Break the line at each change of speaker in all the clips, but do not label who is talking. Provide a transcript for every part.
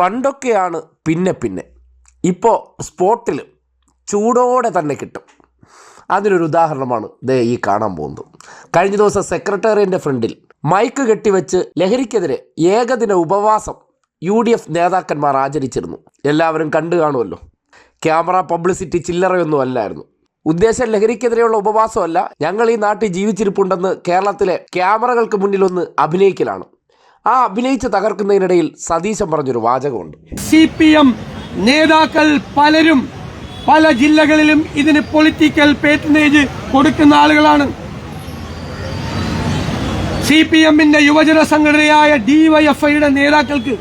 പണ്ടൊക്കെയാണ് പിന്നെ പിന്നെ. ഇപ്പോൾ സ്പോട്ടിൽ ചൂടോടെ തന്നെ കിട്ടും. അതിനൊരു ഉദാഹരണമാണ് ദേ ഈ കാണാൻ പോകുന്നത്. കഴിഞ്ഞ ദിവസം സെക്രട്ടേറിയന്റെ ഫ്രണ്ടിൽ മൈക്ക് കെട്ടിവെച്ച് ലഹരിക്കെതിരെ ഏകദിന ഉപവാസം യു ഡി എഫ് നേതാക്കന്മാർ ആചരിച്ചിരുന്നു. എല്ലാവരും കണ്ടു കാണുമല്ലോ. ക്യാമറ പബ്ലിസിറ്റി ചില്ലറയൊന്നും അല്ലായിരുന്നു. ഉദ്ദേശം ലഹരിക്കെതിരെയുള്ള ഉപവാസമല്ല. ഞങ്ങൾ ഈ നാട്ടിൽ ജീവിച്ചിരിപ്പുണ്ടെന്ന് കേരളത്തിലെ ക്യാമറകൾക്ക് മുന്നിൽ ഒന്ന് അഭിനയിക്കലാണ്. ആ അഭിനയിച്ച് തകർക്കുന്നതിനിടയിൽ സതീശൻ പറഞ്ഞൊരു വാചകമുണ്ട്.
സി പി എം നേതാക്കൾ പലരും പല ജില്ലകളിലും ഇതിന് പൊളിറ്റിക്കൽ പേറ്റനേജ് കൊടുക്കുന്ന ആളുകളാണ്. സി പി എമ്മിന്റെ യുവജന സംഘടനയായ ഡിവൈഎഫ്ഐയുടെ നേതാക്കൾക്ക്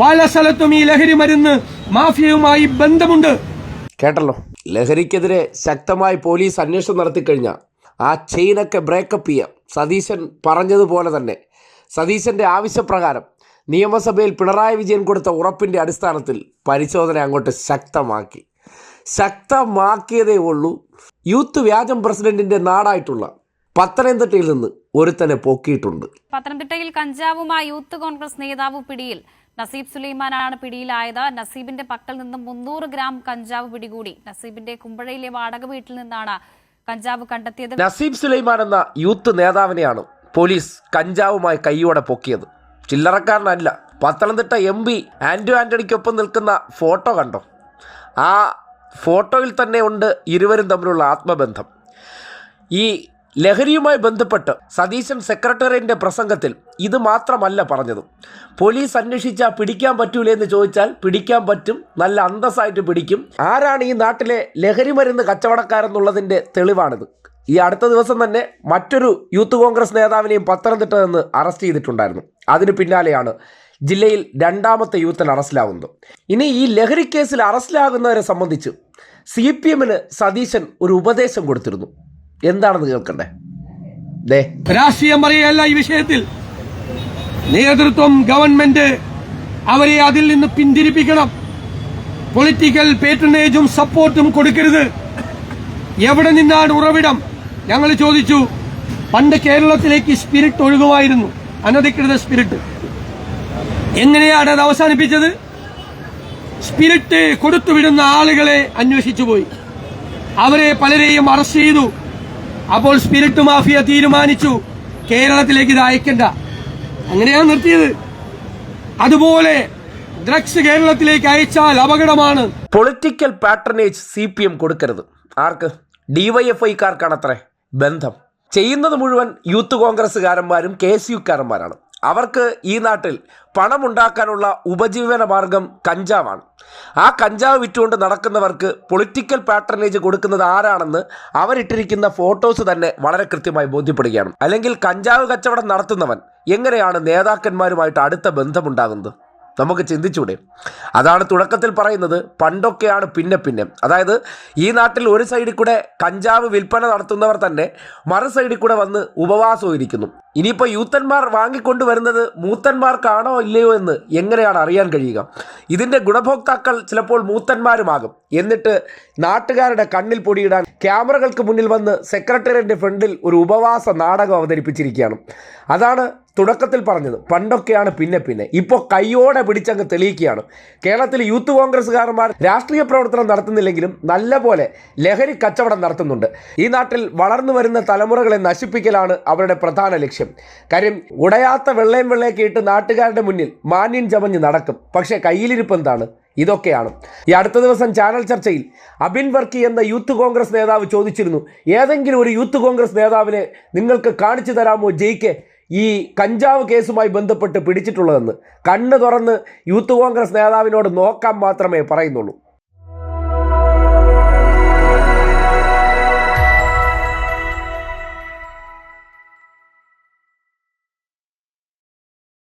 പല സ്ഥലത്തും ഈ ലഹരി മരുന്ന് മാഫിയയുമായി ബന്ധമുണ്ട്.
കേട്ടല്ലോ? ലഹരിക്കെതിരെ ശക്തമായി പോലീസ് അന്വേഷണം നടത്തിക്കഴിഞ്ഞാൽ ആ ചെയിനൊക്കെ ബ്രേക്കപ്പ് ചെയ്യാം. സതീശൻ പറഞ്ഞതുപോലെ തന്നെ. സതീശന്റെ ആവശ്യപ്രകാരം നിയമസഭയിൽ പിണറായി വിജയൻ കൊടുത്ത ഉറപ്പിന്റെ അടിസ്ഥാനത്തിൽ പരിശോധന അങ്ങോട്ട് ശക്തമാക്കി. ശക്തമാക്കിയതേ ഉള്ളൂ. യൂത്ത് വ്യാജം പ്രസിഡന്റിന്റെ നാടായിട്ടുള്ള പത്തനംതിട്ടയിൽ നിന്ന് ഒരുത്തനെ പൊക്കിയിട്ടുണ്ട്.
പത്തനംതിട്ടയിൽ കഞ്ചാവുമായി യൂത്ത് കോൺഗ്രസ് നേതാവ് പിടിയിൽ. നസീബ് സുലൈമാനാണ് പിടിയിലായത്. നസീബിന്റെ പക്കൽ നിന്നും മുന്നൂറ് ഗ്രാം കഞ്ചാവ് പിടികൂടി. നസീബിന്റെ കുമ്പഴയിലെ വാടക വീട്ടിൽ നിന്നാണ് കഞ്ചാവ് കണ്ടെത്തിയത്.
നസീബ് സുലൈമാൻ എന്ന യൂത്ത് നേതാവിനെയാണ് പോലീസ് കഞ്ചാവുമായി കൈയോടെ പൊക്കിയത്. ചില്ലറക്കാരനല്ല. പത്തനംതിട്ട എം പി ആന്റോ ആന്റണിക്കൊപ്പം നിൽക്കുന്ന ഫോട്ടോ കണ്ടോ? ആ ഫോട്ടോയിൽ തന്നെ ഉണ്ട് ഇരുവരും തമ്മിലുള്ള ആത്മബന്ധം. ഈ ലഹരിയുമായി ബന്ധപ്പെട്ട് സതീശൻ സെക്രട്ടേറിയറ്റിന്റെ പ്രസംഗത്തിൽ ഇത് മാത്രമല്ല പറഞ്ഞത്. പോലീസ് അന്വേഷിച്ചാൽ പിടിക്കാൻ പറ്റൂലേ എന്ന് ചോദിച്ചാൽ പിടിക്കാൻ പറ്റും നല്ല അന്തസ്സായിട്ട് പിടിക്കും. ആരാണ് ഈ നാട്ടിലെ ലഹരി മരുന്ന് കച്ചവടക്കാരെന്നുള്ളതിന്റെ തെളിവാണിത്. ഈ അടുത്ത ദിവസം തന്നെ മറ്റൊരു യൂത്ത് കോൺഗ്രസ് നേതാവിനെയും പത്തനംതിട്ട നിന്ന് അറസ്റ്റ് ചെയ്തിട്ടുണ്ടായിരുന്നു. അതിന് പിന്നാലെയാണ് ജില്ലയിൽ രണ്ടാമത്തെ യൂത്തൻ അറസ്റ്റിലാവുന്നത്. ഇനി ഈ ലഹരി കേസിൽ അറസ്റ്റിലാകുന്നവരെ സംബന്ധിച്ച് സി പി എമ്മിന് സതീശൻ ഒരു ഉപദേശം കൊടുത്തിരുന്നു. എന്താണെന്ന് കേൾക്കണ്ടേ? ദേ.
രാഷ്ട്രീയം പറയല്ല ഈ വിഷയത്തിൽ. നേതൃത്വം ഗവൺമെന്റ് അവരെ അതിൽ നിന്ന് പിന്തിരിപ്പിക്കണം. പൊളിറ്റിക്കൽ പേറ്റനേജും സപ്പോർട്ടും കൊടുക്കരുത്. എവിടെ നിന്നാണ് ഉറവിടം? ഞങ്ങൾ ചോദിച്ചു പണ്ട് കേരളത്തിലേക്ക് സ്പിരിറ്റ് ഒഴുകുമായിരുന്നു അനധികൃത സ്പിരിറ്റ് എങ്ങനെയാണ് അത് അവസാനിപ്പിച്ചത്? സ്പിരിറ്റ് കൊടുത്തുവിടുന്ന ആളുകളെ അന്വേഷിച്ചു പോയി. അവരെ പലരെയും അറസ്റ്റ് ചെയ്തു. അപ്പോൾ സ്പിരിറ്റ് മാഫിയ തീരുമാനിച്ചു കേരളത്തിലേക്ക് ഇത് അയക്കണ്ട. അങ്ങനെയാണ് നിർത്തിയത്. അതുപോലെ ഡ്രഗ്സ് കേരളത്തിലേക്ക് അയച്ചാൽ അപകടമാണ്.
Political patronage C P M കൊടുക്കരുത്. ആർക്ക്? ഡിവൈഎഫ്ഐക്കാർക്കാണത്രേ ബന്ധം. ചെയ്യുന്നത് മുഴുവൻ യൂത്ത് കോൺഗ്രസ്സുകാരന്മാരും കെ എസ് യുക്കാരന്മാരാണ് അവർക്ക് ഈ നാട്ടിൽ പണമുണ്ടാക്കാനുള്ള ഉപജീവന മാർഗം കഞ്ചാവാണ്. ആ കഞ്ചാവ് വിറ്റുകൊണ്ട് നടക്കുന്നവർക്ക് പൊളിറ്റിക്കൽ പാട്രണേജ് കൊടുക്കുന്നത് ആരാണെന്ന് അവരിട്ടിരിക്കുന്ന ഫോട്ടോസ് തന്നെ വളരെ കൃത്യമായി ബോധ്യപ്പെടുകയാണ്. അല്ലെങ്കിൽ കഞ്ചാവ് കച്ചവടം നടത്തുന്നവൻ എങ്ങനെയാണ് നേതാക്കന്മാരുമായിട്ട് അടുത്ത ബന്ധമുണ്ടാകുന്നത്? നമുക്ക് ചിന്തിച്ചൂടെ. അതാണ് തുടക്കത്തിൽ പറയുന്നത്. പണ്ടൊക്കെയാണ് പിന്നെ പിന്നെ. അതായത് ഈ നാട്ടിൽ ഒരു സൈഡിൽ കൂടെ കഞ്ചാവ് വിൽപ്പന നടത്തുന്നവർ തന്നെ മറു സൈഡിൽ കൂടെ വന്ന് ഉപവാസം ഇരിക്കുന്നു ഇനിയിപ്പോൾ യൂത്തന്മാർ വാങ്ങിക്കൊണ്ടുവരുന്നത് മൂത്തന്മാർക്കാണോ ഇല്ലയോ എന്ന് എങ്ങനെയാണ് അറിയാൻ കഴിയുക? ഇതിന്റെ ഗുണഭോക്താക്കൾ ചിലപ്പോൾ മൂത്തന്മാരുമാകും. എന്നിട്ട് നാട്ടുകാരുടെ കണ്ണിൽ പൊടിയിടാൻ ക്യാമറകൾക്ക് മുന്നിൽ വന്ന് സെക്രട്ടേറിയറ്റിന്റെ ഫ്രണ്ടിൽ ഒരു ഉപവാസ നാടകം അവതരിപ്പിച്ചിരിക്കുകയാണ്. അതാണ് തുടക്കത്തിൽ പറഞ്ഞത് പണ്ടൊക്കെയാണ് പിന്നെ പിന്നെ. ഇപ്പോൾ കൈയോടെ പിടിച്ചങ്ങ് തെളിയിക്കുകയാണ്. കേരളത്തിൽ യൂത്ത് കോൺഗ്രസ്സുകാരന്മാർ രാഷ്ട്രീയ പ്രവർത്തനം നടത്തുന്നില്ലെങ്കിലും നല്ലപോലെ ലഹരി കച്ചവടം നടത്തുന്നുണ്ട്. ഈ നാട്ടിൽ വളർന്നു വരുന്ന തലമുറകളെ നശിപ്പിക്കലാണ് അവരുടെ പ്രധാന ലക്ഷ്യം. കാര്യം ഉടയാത്ത വെള്ളയും വെള്ളയൊക്കെ ഇട്ട് നാട്ടുകാരുടെ മുന്നിൽ മാന്യൻ ചമഞ്ഞ് നടക്കും. പക്ഷേ കയ്യിലിരിപ്പ് എന്താണ്? ഇതൊക്കെയാണ്. ഈ അടുത്ത ദിവസം ചാനൽ ചർച്ചയിൽ അബിൻ വർക്കി എന്ന യൂത്ത് കോൺഗ്രസ് നേതാവ് ചോദിച്ചിരുന്നു ഏതെങ്കിലും ഒരു യൂത്ത് കോൺഗ്രസ് നേതാവിനെ നിങ്ങൾക്ക് കാണിച്ചു തരാമോ ജയിക്കെ? ഈ കഞ്ചാവ് കേസുമായി ബന്ധപ്പെട്ട് പിടിച്ചിട്ടുള്ളതെന്ന് കണ്ണ് തുറന്ന് യൂത്ത് കോൺഗ്രസ് നേതാവിനോട് നോക്കാൻ മാത്രമേ പറയുന്നുള്ളൂ.